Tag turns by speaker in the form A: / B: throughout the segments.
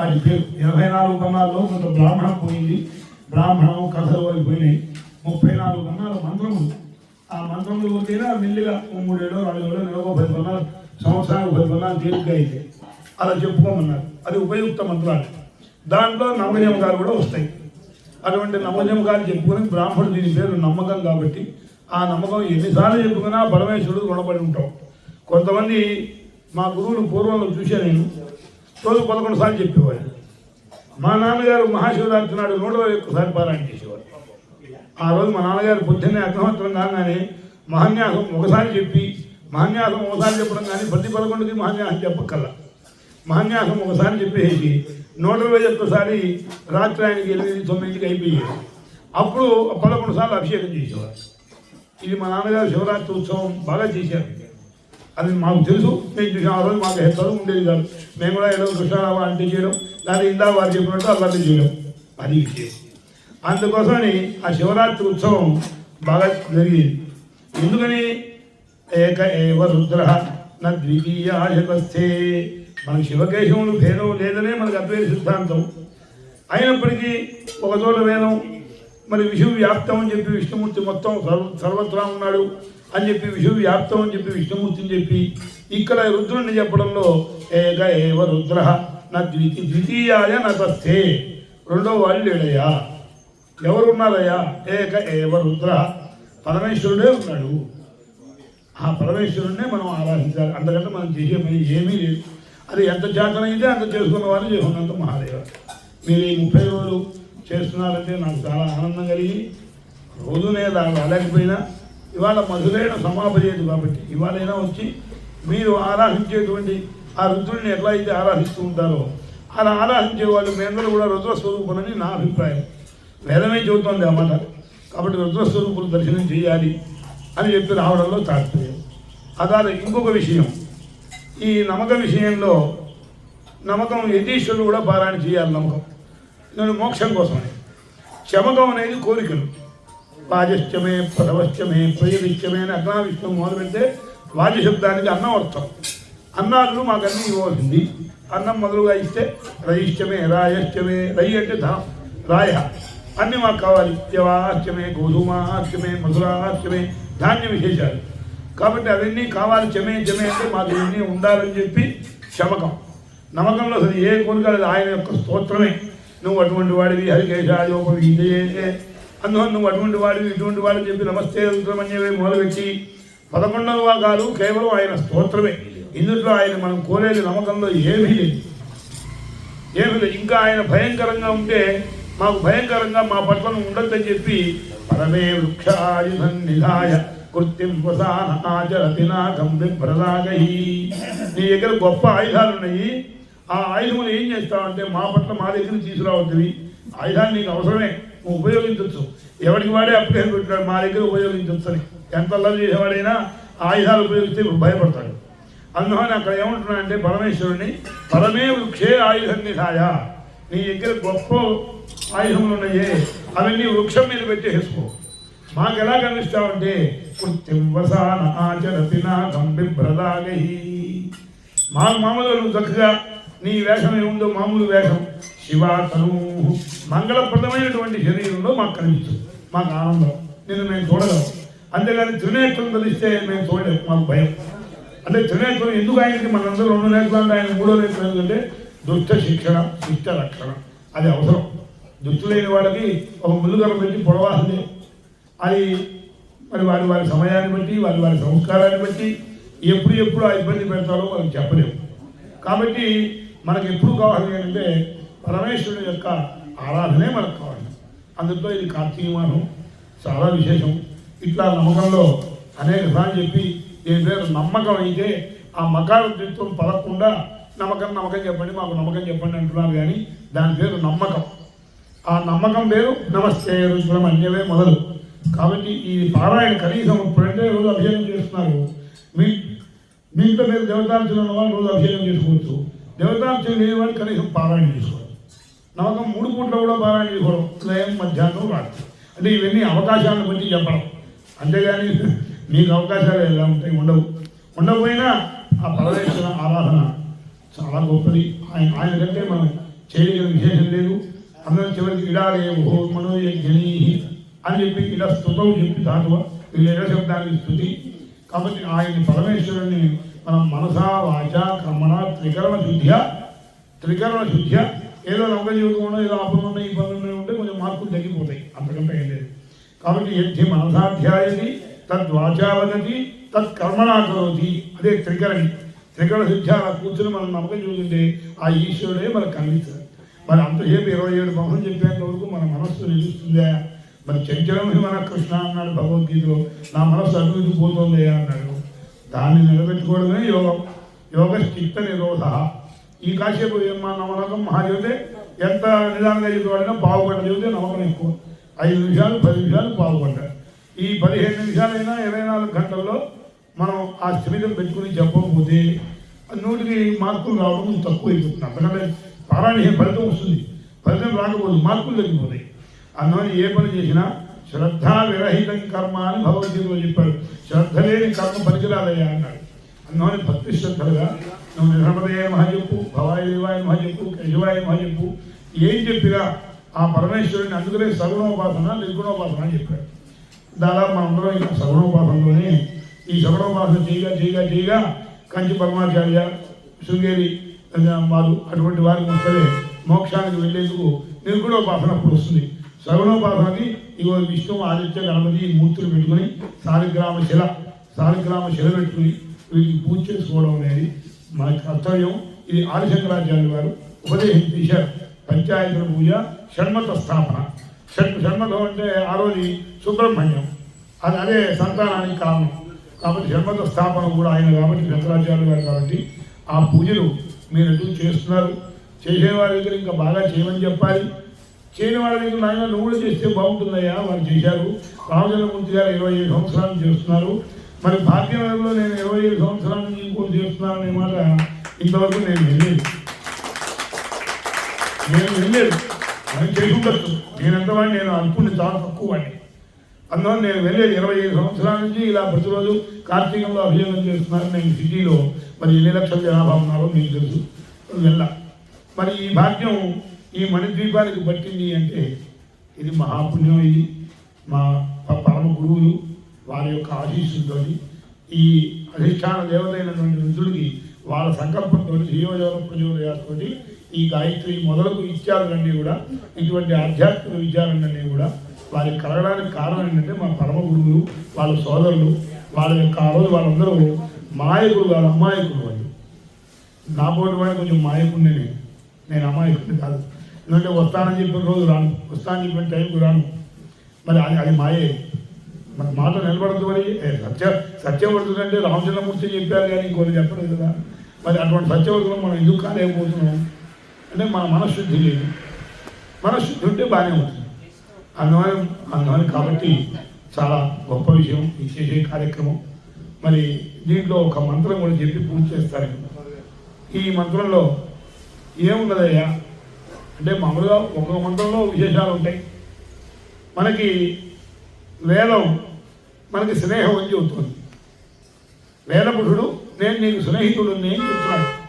A: వాటి పేరు. ఇరవై నాలుగు కన్నాల్లో కొంత బ్రాహ్మణం పోయింది. బ్రాహ్మణం కథలు అవి పోయినాయి. ముప్పై నాలుగు కన్నాల మంత్రములు. ఆ మంత్రములు పోతేనే మెల్లిగా మూడేళ్ళు రెండు ఏళ్ళు నెలకు పది కొన్నాలు సంవత్సరానికి పది కొన్నాలు తేలిగ్గా అయితే అలా చెప్పుకోమన్నారు. అది ఉపయుక్త మంత్రాలు. దాంట్లో నమ్మజమకాలు కూడా వస్తాయి. అటువంటి నమ్మజమకాలు చెప్పుకొని బ్రాహ్మణుడు దీని పేరు నమ్మకం కాబట్టి ఆ నమ్మకం ఎన్నిసార్లు చెప్పుకున్నా పరమేశ్వరుడు రుణపడి ఉంటాం. కొంతమంది మా గురువులు పూర్వంలో చూశాను నేను. రోజు పదకొండు సార్లు చెప్పేవాడు మా నాన్నగారు మహాశివరాత్రి నాడు నూట ఒక్కసారి పారాయణ చేసేవాడు ఆ రోజు మా నాన్నగారు పొద్దున్నే అగ్నహోత్రం కాగానే మహాన్యాసం ఒకసారి చెప్పి మహాన్యాసం ఒకసారి చెప్పడం కానీ ప్రతి పదకొండుకి మహాన్యాసం చెప్పక్కల్లా మహాన్యాసం ఒకసారి చెప్పేసి నూట ఇరవై ఒక్కసారి రాత్రి ఆయనకి ఎనిమిది తొమ్మిదికి అయిపోయేది. అప్పుడు పదకొండు సార్లు అభిషేకం చేసేవారు. ఇది మా నాన్నగారు శివరాత్రి ఉత్సవం బాగా చేశారు. అది మాకు తెలుసు. మేము చూసాం ఆ రోజు మాకు చదువు ఉండేది కాదు. మేము కూడా ఏదో కృష్ణారావు అంటే చేయడం దాని ఇందా వారు చెప్పినట్టు అలాంటి చేయడం. అది విషయం అందుకోసమని ఆ శివరాత్రి ఉత్సవం బాగా జరిగింది. ఎందుకని? ఏక ఏవ రుద్ర నా ద్వితీయాయకస్థే మన శివకేశవులు భేదం లేదనే మనకు అద్వైత సిద్ధాంతం. అయినప్పటికీ ఒక చోట వేదం మరి విషు వ్యాప్తం అని చెప్పి విష్ణుమూర్తి మొత్తం సర్వ సర్వత్రా ఉన్నాడు. అని చెప్పి విషు వ్యాప్తం అని చెప్పి విష్ణుమూర్తిని చెప్పి ఇక్కడ రుద్రుని చెప్పడంలో ఏక ఏవ రుద్ర నా ద్వితీ ద్వితీయాయ నతస్థే. రెండో వాళ్ళు లేడయ్యా. ఎవరున్నారయ్యా? ఏక ఏవ రుద్ర. పరమేశ్వరుడే ఉన్నాడు. ఆ పరమేశ్వరుడినే మనం ఆరాధించాలి. అంతకంటే మనం చేసే పని ఏమీ లేదు. అది ఎంత చేతనైతే అంత చేసుకున్న వారు చేసుకున్నంత మహాదేవ. మీరు ఈ ముప్పై రోజులు చేస్తున్నారంటే నాకు చాలా ఆనందం కలిగి రోజు నేను రాలేకపోయినా ఇవాళ మధురైన సమాపజేయదు కాబట్టి. ఇవాళైనా వచ్చి మీరు ఆరాధించేటువంటి ఆ రుద్రుడిని ఎట్లా అయితే ఆరాధిస్తూ ఉంటారో అలా ఆరాధించే వాళ్ళు మీ కూడా రుద్రస్వరూపులని నా అభిప్రాయం. వేదమే చెబుతోంది అన్నమాట కాబట్టి రుద్ర స్వరూపులు దర్శనం చేయాలి అని చెప్పి రావడంలో తాత్పర్యం. అదాలి ఇంకొక విషయం. ఈ నమ్మక విషయంలో నమ్మకం యతీశ్వరుడు కూడా పారాయణ చేయాలి నమ్మకం నేను మోక్షం కోసమని. శమకం అనేది కోరికలు. వాజశ్చమే పదవశ్చమే ప్రయవిశ్చమే అని అగ్నావిష్ణం మొదలు పెడితే వాజ శబ్దానికి అన్నం అర్థం అన్నాళ్ళు మాకు అన్ని ఇవ్వాల్సింది అన్నం మొదలుగా ఇస్తే రయిష్టమే రాయశ్చమే రయి అంటే ధనం రాయ. అన్ని మాకు కావాలి. జవార్చమే గోధుమార్చమే మధురార్చమే ధాన్య విశేషాలు. కాబట్టి అవన్నీ కావాలి చమే చమే అంటే మాకు ఇవన్నీ ఉండాలని చెప్పి శమకం నమ్మకంలో అసలు ఏ కోరిక లేదు. ఆయన యొక్క స్తోత్రమే. నువ్వు అటువంటి వాడివి. హరికేశాయోప అందువల్ల నువ్వు అటువంటి వాడివి ఇటువంటి వాడు చెప్పి నమస్తే రుద్రమన్యవే మొదలుపెట్టి పదకొండవ వాగాలు కేవలం ఆయన స్తోత్రమే. ఇందులో ఆయన మనం కోరేది నమ్మకంలో ఏమీ లేదు. ఏమి లేదు. ఇంకా ఆయన భయంకరంగా ఉంటే మాకు భయంకరంగా మా పట్ల ఉండొద్దని చెప్పి పరమే వృక్షాయుధం నిధాయ కృత్యం ఆచరతి నాకం నీ దగ్గర గొప్ప ఆయుధాలు ఉన్నాయి. ఆ ఆయుధములు ఏం చేస్తావంటే మా పట్ల మా దగ్గర తీసుకురావద్దు. ఆయుధాలు నీకు అవసరమే. ఉపయోగించవచ్చు ఎవరికి వాడే అప్లికేషన్ పెట్టాడు మా దగ్గర ఉపయోగించవచ్చు అని ఎంత అల్లరి చేసేవాడైనా ఆయుధాలు ఉపయోగిస్తే భయపడతాడు. అందువల్ల అక్కడ ఏమంటున్నాడంటే పరమేశ్వరుని పరమే వృక్షే ఆయుధం నిధాయ నీ దగ్గర గొప్ప ఆయుధములు ఉన్నాయే. అవన్నీ వృక్షం మీద పెట్టేసుకో మాకు ఎలా కనిపిస్తావంటే కృత్యం వసాన ఆచరతి నాకం బిభ్రదాగై. మాకు మామూలు చక్కగా నీ వేషం ఏముందో మామూలు వేషం. శివాతను మంగళప్రదమైనటువంటి శరీరంలో మాకు కనిపిస్తుంది. మాకు ఆనందం. నిన్ను మేము చూడగలం. అంతేగాని త్రినేత్రం తెలిస్తే మేము చూడలేము మాకు భయం. అంటే త్రినేత్రం ఎందుకు ఆయనకి మనందరూ రెండు నేత్రాలు ఆయన మూడో నేత్రం ఎందుకంటే దుష్ట శిక్షణ శిష్ట రక్షణ. అది అవసరం. దుష్టులైన వాళ్ళకి ఒక ముందుగల పెట్టి పొడవాల్సిందే అది మరి వారి వారి సమయాన్ని బట్టి వారి వారి సంస్కారాన్ని బట్టి ఎప్పుడు ఎప్పుడు ఆ ఇబ్బంది పెడతారో వాళ్ళకి చెప్పలేము కాబట్టి మనకు ఎప్పుడు కావాలి అంటే పరమేశ్వరుడు యొక్క ఆరాధనే మనకు కావాలి. అందులో ఇది కార్తీక మాసం చాలా విశేషం. ఇట్లా నమ్మకంలో అనేక సార్లు చెప్పి దీని పేరు నమ్మకం అయితే ఆ మకార ద్విత్వం పలకుండా నమ్మకం నమ్మకం చెప్పండి మాకు నమ్మకం చెప్పండి అంటున్నారు కానీ దాని పేరు నమ్మకం. ఆ నమ్మకం పేరు నమస్తే రుచులం అన్యవే మొదలు. కాబట్టి ఈ పారాయణ కనీసం ఇప్పుడంటే రోజు అభిషేకం చేస్తున్నారు. మీ మీ ఇంట్లో మీరు దేవతాంశలు ఉన్న వాళ్ళు రోజు అభిషేకం చేసుకోవచ్చు. దేవతాంశలు లేని వాళ్ళు కనీసం పారాయణ చేసుకోవాలి నమ్మకం మూడు పూట్ల కూడా పారాయణ చేసుకోవడం ఉదయం మధ్యాహ్నం రాత్రి. అంటే ఇవన్నీ అవకాశాలను బట్టి చెప్పడం. అంతేగాని మీకు అవకాశాలు ఎలా ఉంటాయి? ఉండవు. ఉండకపోయినా ఆ పరమేశ్వర ఆరాధన చాలా గొప్పది. ఆయన ఆయన కంటే మనం చేయగల విశేషం లేదు. అందరం చివరికి ఇడాలే ఓహో మనోయజ్ఞనీ అని చెప్పి ఇలా స్థుతం చెప్పి దాటువ. వీళ్ళ శబ్దానికి స్థుతి. కాబట్టి ఆయన పరమేశ్వరుని మనం మనసా వాచ కర్మణ త్రికరణ శుద్ధ్య త్రికరణ శుద్ధ్య ఏదో రంగ జీవితంలో ఏదో ఆ ఈ పనులు ఉంటే కొంచెం మార్పులు తగ్గిపోతాయి. అంతకంటే ఏం లేదు. కాబట్టి యద్ధి మనసాధ్యాయతి తద్వాచావదతి తత్కర్మణా కరోతి అదే త్రికరణి. త్రికరణ శుద్ధి అలా కూర్చుని మనం నమ్మకం చూస్తుంటే ఆ ఈశ్వరుడే మనకు కనిపిస్తుంది మరి అంతసేపు ఇరవై ఏడు బహుళం చెప్పేంత వరకు మన మనస్సు నిలుస్తుందా? మరి చంచలం మన కృష్ణ అన్నాడు భగవద్గీతలో నా మనస్సు అభివృద్ధి పోతుందే అన్నాడు. దాన్ని నిలబెట్టుకోవడమే యోగం. యోగ చిత్త నిరోధ. ఈ కాసేపు మా నమ్మకం మహా చెబితే ఎంత నిదానంగా చెప్పేవాడినా పావుగంట చదివితే నమ్మకం ఎక్కువ. ఐదు నిమిషాలు పది నిమిషాలు పావుగంట. ఈ పదిహేను నిమిషాలైనా ఇరవై నాలుగు గంటల్లో మనం ఆ స్థిమితం పెట్టుకుని చెప్పకపోతే నూటికి మార్కులు రావడం తక్కువ అయిపోతుంది. అంతకంటే పారాయణ ఫలితం వస్తుంది. ఫలితం రాకపోదు మార్కులు తగ్గిపోతాయి. అందువల్ల ఏ పని చేసినా శ్రద్ధా విరహితం కర్మ అని భగవద్గీతలో చెప్పాడు శ్రద్ధ లేని కర్మ పనికిరాదయ్యా అన్నాడు. అందువల్ల భక్తి శ్రద్ధలుగా నువ్వు నిరమదయ మహా చెప్పు భవాయ దేవాయ చెప్పు కేశవాయ మహా చెప్పు ఏం చెప్పినా ఆ పరమేశ్వరుని అందుకనే సగుణోపాసన నిర్గుణోపాసన అని చెప్పాడు దాదాపు మనందరం ఇంకా సగుణోపాసనలోనే ఈ సగుణోపాసన చేయగా చేయగా చేయగా కంచి పరమాచార్య శృంగేరి వారు అటువంటి వారికి వస్తే మోక్షానికి వెళ్ళేందుకు నిర్గుణోపాసన అప్పుడు వస్తుంది. సగుణోపాసనకి ఇగో విష్ణు ఆదిత్య గణపతి ఈ మూర్తులు పెట్టుకుని సాలిగ్రామ శిల సాలిగ్రామ శిల పెట్టుకుని వీటికి పూజ చేసుకోవడం అనేది మన కర్తవ్యం ఇది ఆదిశంకరాచార్య వారు ఉపదేశించారు పంచాయతీల పూజ షణ్మత స్థాపన. షణ్ షణ్మతం అంటే ఆ రోజు సుబ్రహ్మణ్యం. అది అదే సంతానానికి కారణం. కాబట్టి షణ్మత స్థాపన కూడా ఆయన కాబట్టి శంకరాచార్య గారు కాబట్టి ఆ పూజలు మీరు ఎందుకు చేస్తున్నారు? చేసేవారి దగ్గర ఇంకా బాగా చేయమని చెప్పాలి. చేయని వాళ్ళ దగ్గర నాయన నువ్వు చేస్తే బాగుంటుందయ్యా వాళ్ళు చేశారు. రామచంద్రమూర్తి గారు ఇరవై ఐదు సంవత్సరాలు చేస్తున్నారు. మరి భాగ్యనగర్లో నేను ఇరవై ఐదు సంవత్సరాల నుంచి ఇంకోటి చేస్తున్నాను అనే మాట ఇంతవరకు నేను వెళ్ళేది నేను వెళ్ళేది నేను చేసి నేను ఎంతవాడిని? నేను అనుకుని చాలా తక్కువ వాడిని. అందువల్ల నేను వెళ్ళేది ఇరవై ఐదు సంవత్సరాల నుంచి ఇలా ప్రతిరోజు కార్తీకంలో అభియోగం చేస్తున్నారు నేను సిటీలో మరి ఎన్ని లక్షల జనాభా ఉన్నారో మీకు తెలుసు. వెళ్ళా. మరి ఈ భాగ్యం ఈ మణిద్వీపానికి పట్టింది అంటే ఇది మహాపుణ్యం ఇది. మా పరమ గురువులు వారి యొక్క ఆశీస్సుతో ఈ అధిష్టాన దేవతైనటువంటి రుద్రుడికి వాళ్ళ సంకల్పంతో ధియోజన ప్రచోదయాలతో ఈ గాయత్రి మొదలకు ఇత్యాలన్నీ కూడా ఇటువంటి ఆధ్యాత్మిక విచారాలన్నీ కూడా వారికి కలగడానికి కారణం ఏంటంటే మా పరమ గురువులు వాళ్ళ సోదరులు వాళ్ళ యొక్క ఆ రోజు వాళ్ళందరూ మాయకులు వాళ్ళ అమాయకులు వాళ్ళు. నా పోటీ వాడు కొంచెం మాయకుండే నేను. నేను అమాయకుడిని కాదు. ఎందుకంటే వస్తానని చెప్పిన రోజు రాను వస్తానని చెప్పిన టైంకి రాను. మరి అది అది మాయే. మన మాట నిలబడదు మరి సత్య సత్యవర్తుడు అంటే రామచంద్రమూర్తి చెప్పారు కానీ ఇంకోటి చెప్పలేదు కదా. మరి అటువంటి సత్యవర్తులు మనం ఎందుకు కాలేకపోతున్నాం? అంటే మన మనశుద్ధి లేదు. మనశుద్ధి ఉంటే బాగానే ఉంటుంది. అందువల్ల అందువల్ల కాబట్టి చాలా గొప్ప విషయం ఈ చేసే కార్యక్రమం. మరి దీంట్లో ఒక మంత్రం కూడా చెప్పి పూజ చేస్తారు. ఈ మంత్రంలో ఏమున్నదయ్యా అంటే మామూలుగా ఒక్కొక్క మంత్రంలో విశేషాలు ఉంటాయి. మనకి వేదం మనకి స్నేహం అని చెబుతుంది. వేదపురుషుడు నేను నీకు స్నేహితుడు నేను చెప్తున్నాడు.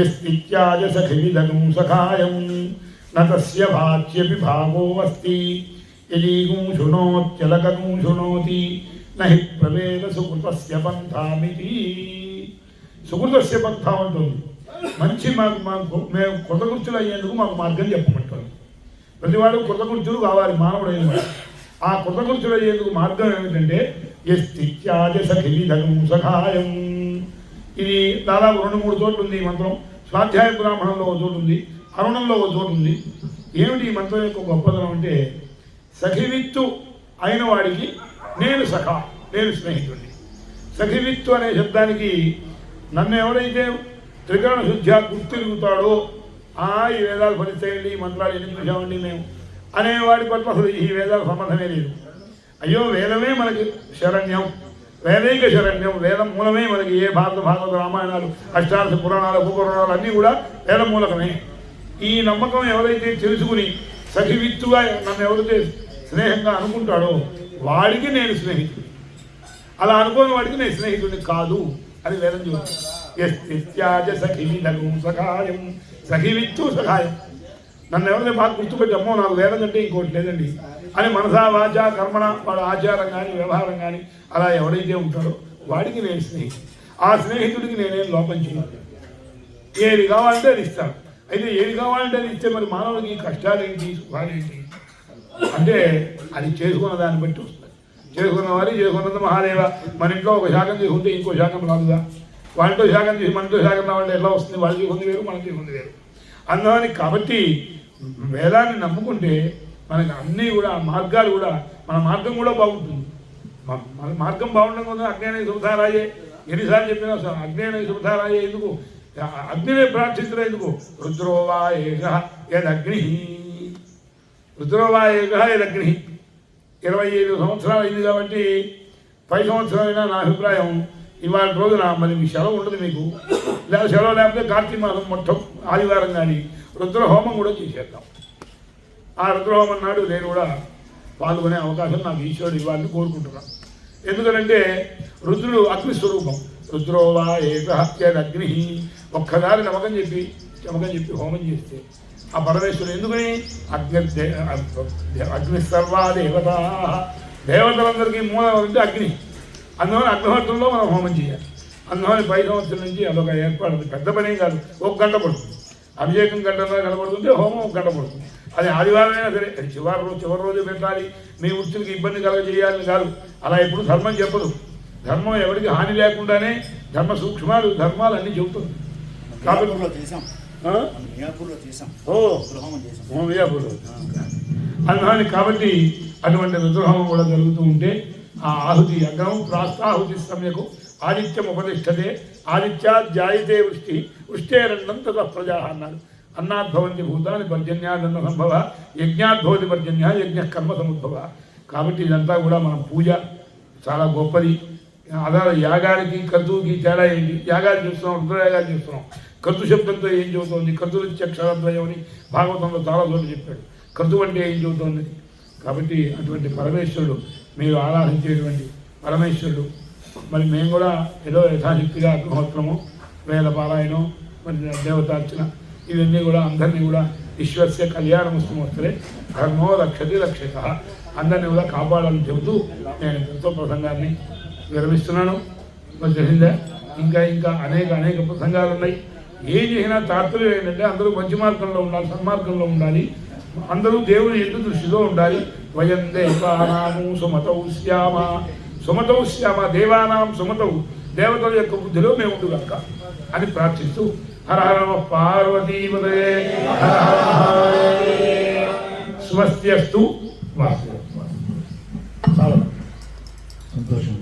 A: ఎస్తిత్యాజ సఖివిధగం సఖాయం నతస్య భాచ్యపి భావో అస్తి యదీగుం శృణోత్యలకగుం శృణోతి. నహి ప్రవేద సుకృతస్య పంథామితి. సుకృతస్య పంథం అంటుంది. మంచి మాకు మాకు మేము కృతకృత్యులు అయ్యేందుకు మాకు మార్గం చెప్పమంటుంది. ప్రతివాడు కృతకృత్యులు కావాలి మానవుడైన వాడు. ఆ కృతకృత్యులు అయ్యేందుకు మార్గం ఏమిటంటే ఎస్తిత్యాజ సఖివిధగం సఖాయం. ఇది దాదాపు రెండు మూడు చోట్ల ఉంది ఈ మంత్రం. స్వాధ్యాయ బ్రాహ్మణంలో ఒక చోటు ఉంది అరుణంలో ఒక చోటు ఉంది. ఏమిటి ఈ మంత్రం యొక్క గొప్పతనం అంటే సఖివిత్తు అయిన వాడికి నేను సఖా నేను స్నేహితుడిని. సఖివిత్తు అనే శబ్దానికి నన్ను ఎవరైతే త్రికరణ శుద్ధ్యా గుర్తిరుగుతాడో ఆ ఈ వేదాలు ఫలిస్తాయండి ఈ మంత్రాలు ఎన్ని చూసామండి మేము? అనేవాడి పట్ల అసలు ఈ వేదాల సంబంధమే లేదు. అయ్యో వేదమే మనకి శరణ్యం. వేదైక శరణ్యం. వేదం మూలమే మనకి ఏ భారత భాగవత రామాయణాలు అష్టాదశ పురాణాలు ఉపపురాణాలు అన్నీ కూడా వేద మూలకమే. ఈ నమ్మకం ఎవరైతే తెలుసుకుని సఖివిత్తుగా నన్ను ఎవరైతే స్నేహంగా అనుకుంటాడో వాడికి నేను స్నేహితుడు అలా అనుకోని వాడికి నేను స్నేహితుడిని కాదు అని వేదం చూస్తాను ఎస్ సఖాయం. సఖివిత్తు సఖాయం. నన్ను ఎవరైతే బాగా గుర్తుపెట్టి అమ్మో నాకు లేదంటే ఇంకోటి లేదండి. అని మనసా వాచ కర్మణ వాడు ఆచారం కానీ వ్యవహారం కానీ అలా ఎవడైతే ఉంటాడో వాడికి నేను స్నేహితుడు ఆ స్నేహితుడికి నేనేం లోపం చేయను. ఏది కావాలంటే అది ఇస్తాను. అయితే ఏది కావాలంటే అది ఇస్తే మరి మానవుడికి కష్టాలు ఏంటి సుఖాలేంటి? అంటే అది చేసుకున్న దాన్ని బట్టి వస్తుంది. చేసుకున్న వారి చేసుకున్నంత మహాదేవ మన ఇంట్లో ఒక శాఖం తీసుకుంటే ఇంకో శాఖం రాదుగా? వాళ్ళతో శాఖం తీసి మనతో శాఖం రావాలంటే ఎలా వస్తుంది? వాళ్ళు తీసుకుంది వేరు మనం తీసుకుంది వేరు. అందువని కాబట్టి వేదాన్ని నమ్ముకుంటే మనకి అన్నీ కూడా మార్గాలు కూడా మన మార్గం కూడా బాగుంటుంది. మన మార్గం బాగుండడం కోసం అజ్ఞాన సుధారాయే ఎన్నిసార్లు చెప్పినా సార్ అజ్ఞాన సుధారాయే ఎందుకు? అగ్నినే ప్రార్థించడం ఎందుకు? రుద్రోవా ఏక యదగ్ని. రుద్రోవా ఏక యదగ్ని. ఇరవై ఐదు సంవత్సరాలు అయింది కాబట్టి పై సంవత్సరమైనా నా అభిప్రాయం ఇవాళ రోజున మరి మీ సెలవు ఉండదు మీకు. లేదా సెలవు లేకపోతే కార్తీక మాసం మొత్తం ఆదివారం కానీ రుద్రహోమం కూడా చేసేద్దాం ఆ రుద్రహోమం నాడు నేను కూడా పాల్గొనే అవకాశం నాకు ఈశ్వరుడు ఇవ్వాలని కోరుకుంటున్నాను. ఎందుకంటే రుద్రుడు అగ్ని స్వరూపం. రుద్రోవా ఏకహత్యగ్ని ఒక్కదారి నమ్మకం చెప్పి నమ్మకం చెప్పి హోమం చేస్తే ఆ పరమేశ్వరుడు ఎందుకని? అగ్ని దే- అగ్ని సర్వా దేవత దేవతలందరికీ మూలం అంటే అగ్ని. అందువల్ల అగ్నిహోత్రంలో మనం హోమం చేయాలి. అందువల్ల పై సంవత్సరం నుంచి అదొక ఏర్పాటు. పెద్ద పని కాదు. ఒక గంట పడుతుంది. అభిషేకం గంటలో కనబడుతుంటే హోమం ఒక గంట పడుతుంది అది ఆదివారం అయినా సరే అది చివరి రోజు చివరి రోజు పెట్టాలి. మీ వృత్తికి ఇబ్బంది కలగజేయాలని కాదు. అలా ఎప్పుడు ధర్మం చెప్పదు. ధర్మం ఎవరికి హాని లేకుండానే ధర్మ సూక్ష్మాలు ధర్మాలు అన్నీ చెబుతుంది కాబట్టి అందుకని కాబట్టి అటువంటి రుద్రహోమం కూడా జరుగుతూ ఉంటే ఆ ఆహుతి అగ్నం ప్రాస్తాహుతి సమ్యకు ఆదిత్యం ఉపదిష్టతే ఆదిత్యా జాయితే వృష్టి వృష్టేరణం తద ప్రజా అన్నారు అన్నాద్భవంతి భూతాన్ని పర్జన్యాదన్న సంభవ యజ్ఞాద్భవతి పర్జన్య యజ్ఞ కర్మ సముద్భవ. కాబట్టి ఇదంతా కూడా మన పూజ చాలా గొప్పది. అదే యాగానికి కర్తువుకి తేడా ఏంటి? యాగాలు చేస్తున్నాం రుద్రయాగాలు చేస్తున్నాం. కర్తు శబ్దంతో ఏం చెబుతోంది? కర్తులు క్షరద్వయం అని భాగవతంలో చాలా చోట్ల చెప్పాడు. కర్తు అంటే ఏం చెబుతోంది? కాబట్టి అటువంటి పరమేశ్వరుడు మీరు ఆరాధించేటువంటి పరమేశ్వరుడు మరి మేము కూడా ఏదో యథాశక్తిగా అగ్నిహోత్రము వేల పారాయణం మరి దేవతార్చన ఇవన్నీ కూడా అందరినీ కూడా ఈశ్వర్య కళ్యాణమస్తు వస్తే ధర్మో రక్షతి రక్షిత. అందరినీ కూడా కాపాడాలని చెబుతూ నేను ఎంతో ప్రసంగాన్ని విరమిస్తున్నాను. మరి తెలిసిందా? ఇంకా ఇంకా అనేక అనేక ప్రసంగాలు ఉన్నాయి. ఏం చేసినా తాత్పర్యం ఏంటంటే అందరూ మంచి మార్గంలో ఉండాలి సన్మార్గంలో ఉండాలి. అందరూ దేవుని ఎందు దృష్టిలో ఉండాలి. వయం దేవానాము సుమతౌ శ్యామ. సుమతౌ శ్యామ దేవానాం సుమతౌ. దేవతల యొక్క బుద్ధిలో మేము ఉండుగాక. అని ప్రార్థిస్తూ హర హర నమః పార్వతీపదే హర చాలా
B: సంతోషం.